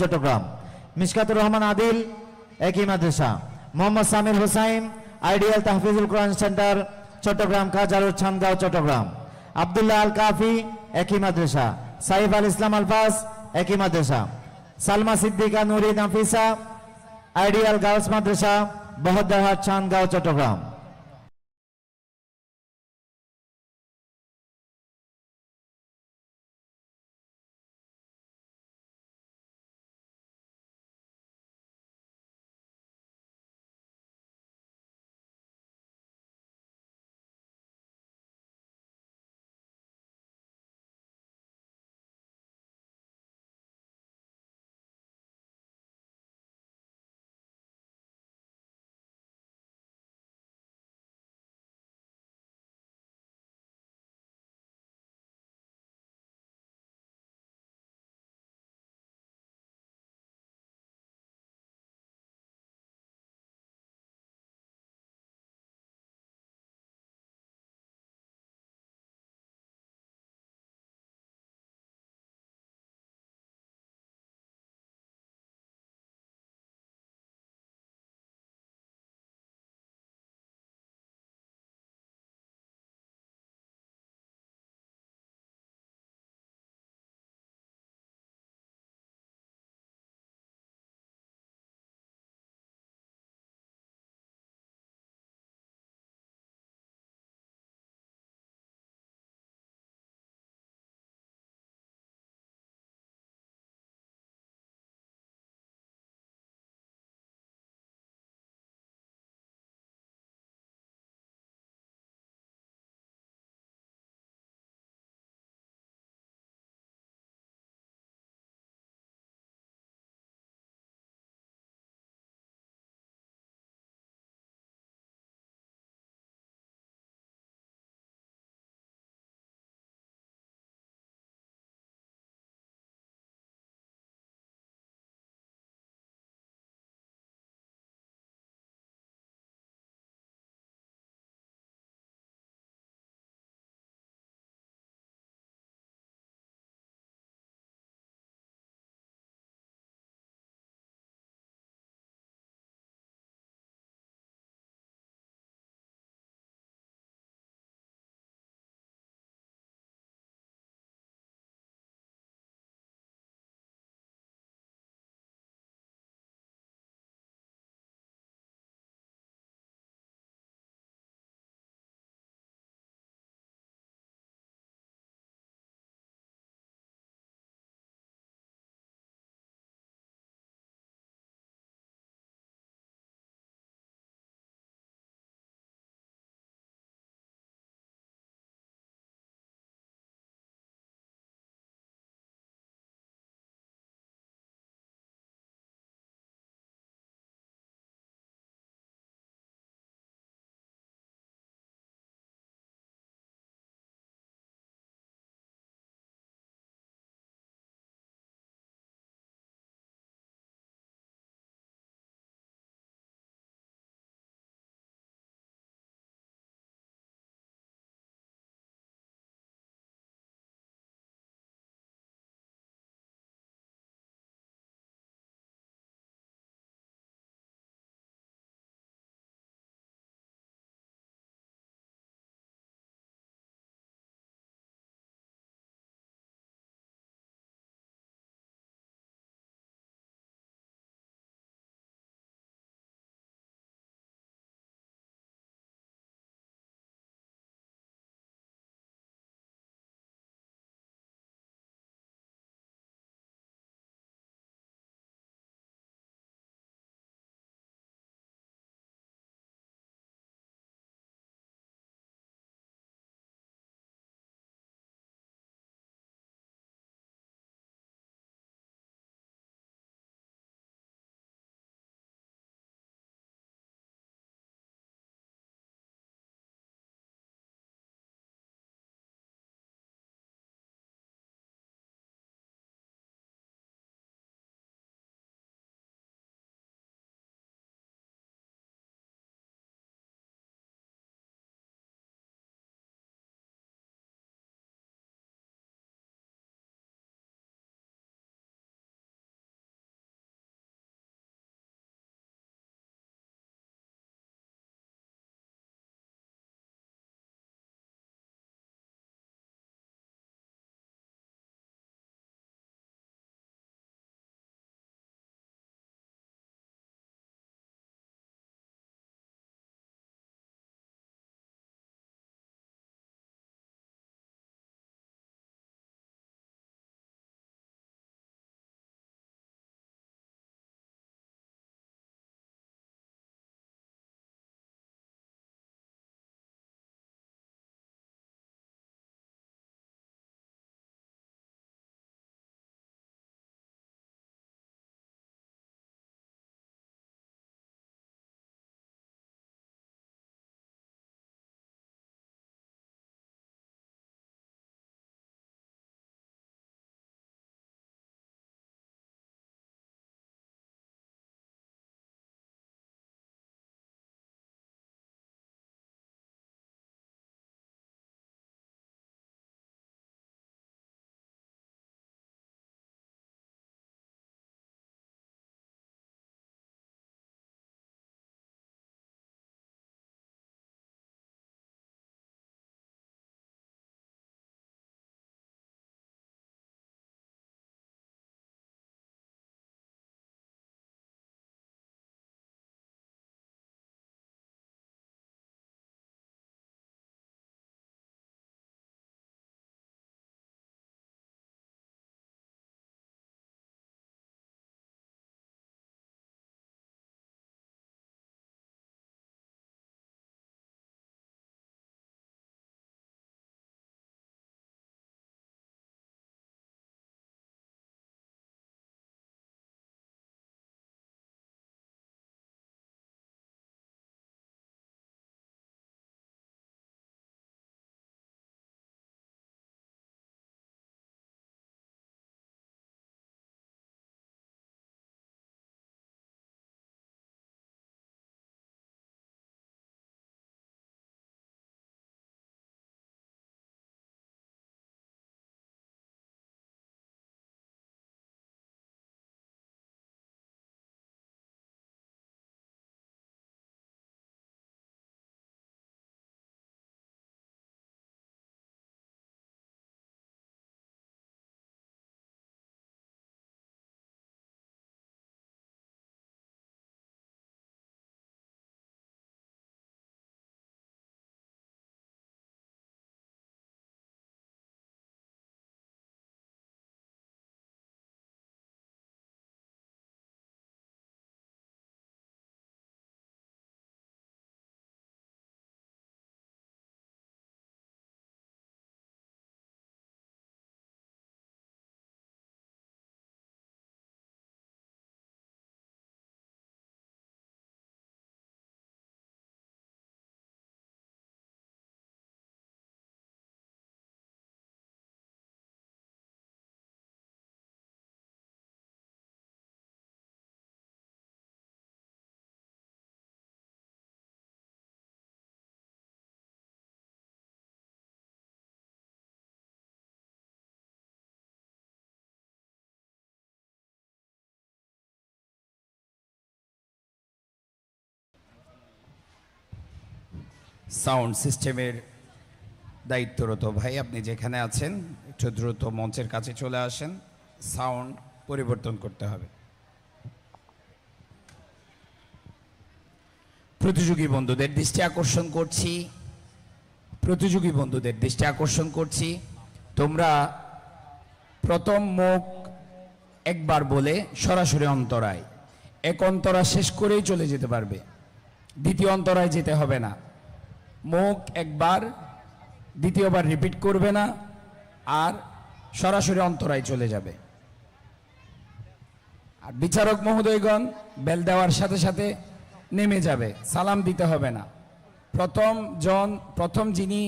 চট্টগ্রাম। মিশকাতুর রহমান আদিল, একই মাদ্রাসা। Mohammad Samir Hossain, ideal Tahfizul Quran centre, Chattogram Kajarur Changaon Chattogram. Abdullah Al Kafi একই মাদ্রাসা। সাইফ আল ইসলাম আলফাস একই মাদ্রাসা। সালমা সিদ্দিকা নুরি নাফিসা আইডিয়াল গার্লস মাদ্রাসা, বহদ্দারহাট ছানগাঁও চট্টগ্রাম। সাউন্ড সিস্টেমের দায়িত্বরত ভাই আপনি যেখানে আছেন, একটু দ্রুত মঞ্চের কাছে চলে আসেন, সাউন্ড পরিবর্তন করতে হবে। প্রতিযোগী বন্ধুদের দৃষ্টি আকর্ষণ করছি, প্রতিযোগী বন্ধুদের দৃষ্টি আকর্ষণ করছি। তোমরা প্রথম মুখ একবার বলে সরাসরি অন্তরায়। এক অন্তরা শেষ করেই চলে যেতে পারবে। দ্বিতীয় অন্তরায় যেতে হবে না। মুখ একবার, দ্বিতীয়বার রিপিট করবে না, আর সরাসরি অন্তরায় চলে যাবে। আর বিচারক মহোদয়গণ বেল দেওয়ার সাথে সাথে নেমে যাবে, সালাম দিতে হবে না। প্রথম জন, প্রথম যিনি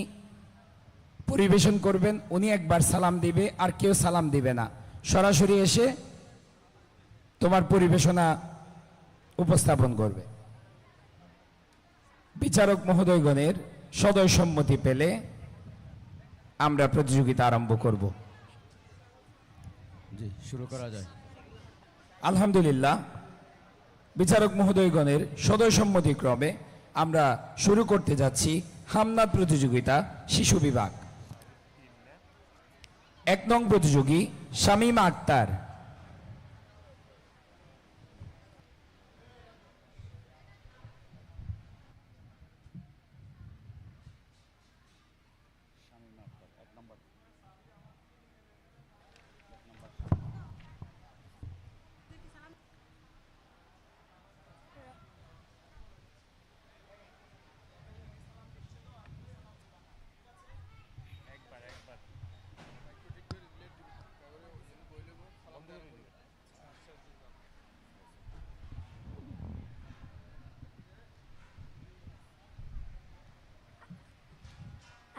পরিবেশন করবেন, উনি একবার সালাম দিবে, আর কেউ সালাম দিবে না। সরাসরি এসে তোমার পরিবেশনা উপস্থাপন করবে। বিচারক মহোদয়গণের সদয় সম্মতি পেলে আমরা প্রতিযোগিতা আরম্ভ করব। জি শুরু করা যায়। আলহামদুলিল্লাহ বিচারক মহোদয়গণের সদয় সম্মতি ক্রমে আমরা শুরু করতে যাচ্ছি হামনাদ প্রতিযোগিতা শিশু বিভাগ। এক নং প্রতিযোগী শামীমা আক্তার।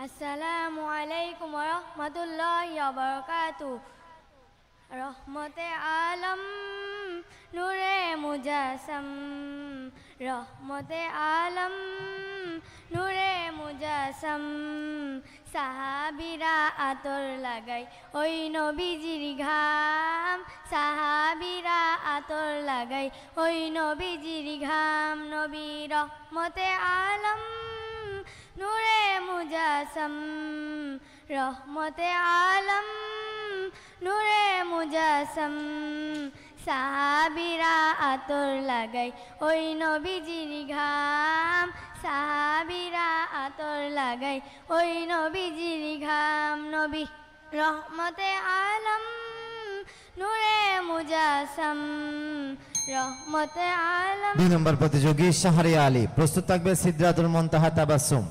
আসসালামু আলাইকুম রহমতুল্লাহ বারকাতু রহমতে আলম নূরে মুজাসম রহমতে আলম নূরে মুজাসম সাহাবিরা আতর লাগাই ওই নবীজির ঘাম সাহাবিরা আতর লাগাই ওই নবীজির ঘাম নবী রহমতে আলম নূরে মুজাসম, রহমতে আলম। নূরে মুজাসম, সাহাবিরা আতর লাগাই ওই নবীজির ঘাম। সাহাবিরা আতর লাগাই ওই নবীজির ঘাম। নবী রহমতে আলম, নূরে মুজাসম দুই নম্বর প্রতিযোগী শাহরিয়া আলী। প্রস্তুত থাকবে সিদ্ধাতুল মন্তাহা তাবাসুম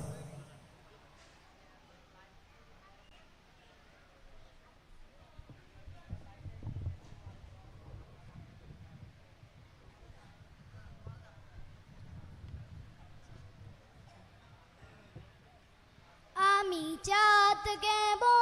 আমি চাঁদকে বলি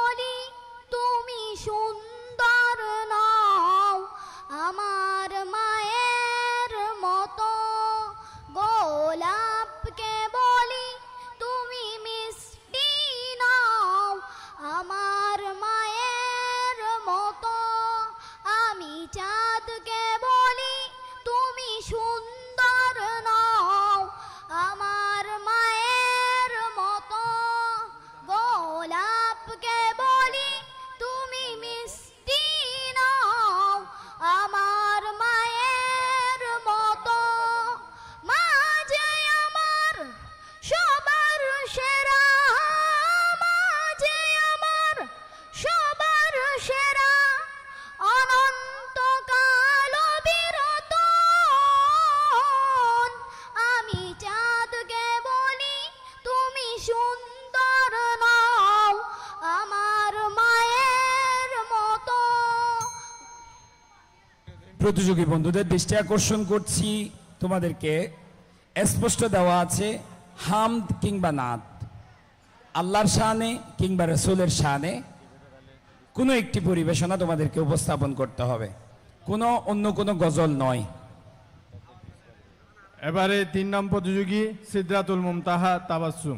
প্রতিযোগী বন্ধুদের দৃষ্টি আকর্ষণ করছি। তোমাদেরকে স্পষ্ট দেওয়া আছে, হামদ কিংবা নাদ আল্লাহর শানে কিংবা রসুলের শানে কোনো একটি পরিবেশনা তোমাদেরকে উপস্থাপন করতে হবে। কোনো অন্য কোনো গজল নয়। এবারে তিন নাম প্রতিযোগী সিদ্ধাতুল মুমতাহা তাবাসুম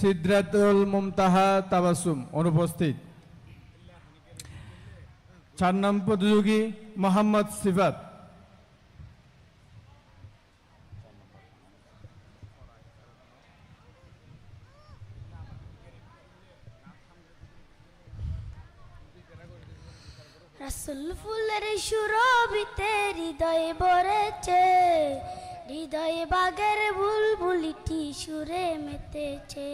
সিদ্ধাতুল মুমতাহা তাবাসুম অনুপস্থিত। চার নাম প্রতিযোগী মোহাম্মদ সিফাত। রাসুল ফুলের সুরবিতে হৃদয় বরেছে। হৃদয়ে বাগের বুলবুলিটি সুরে মেতেছে।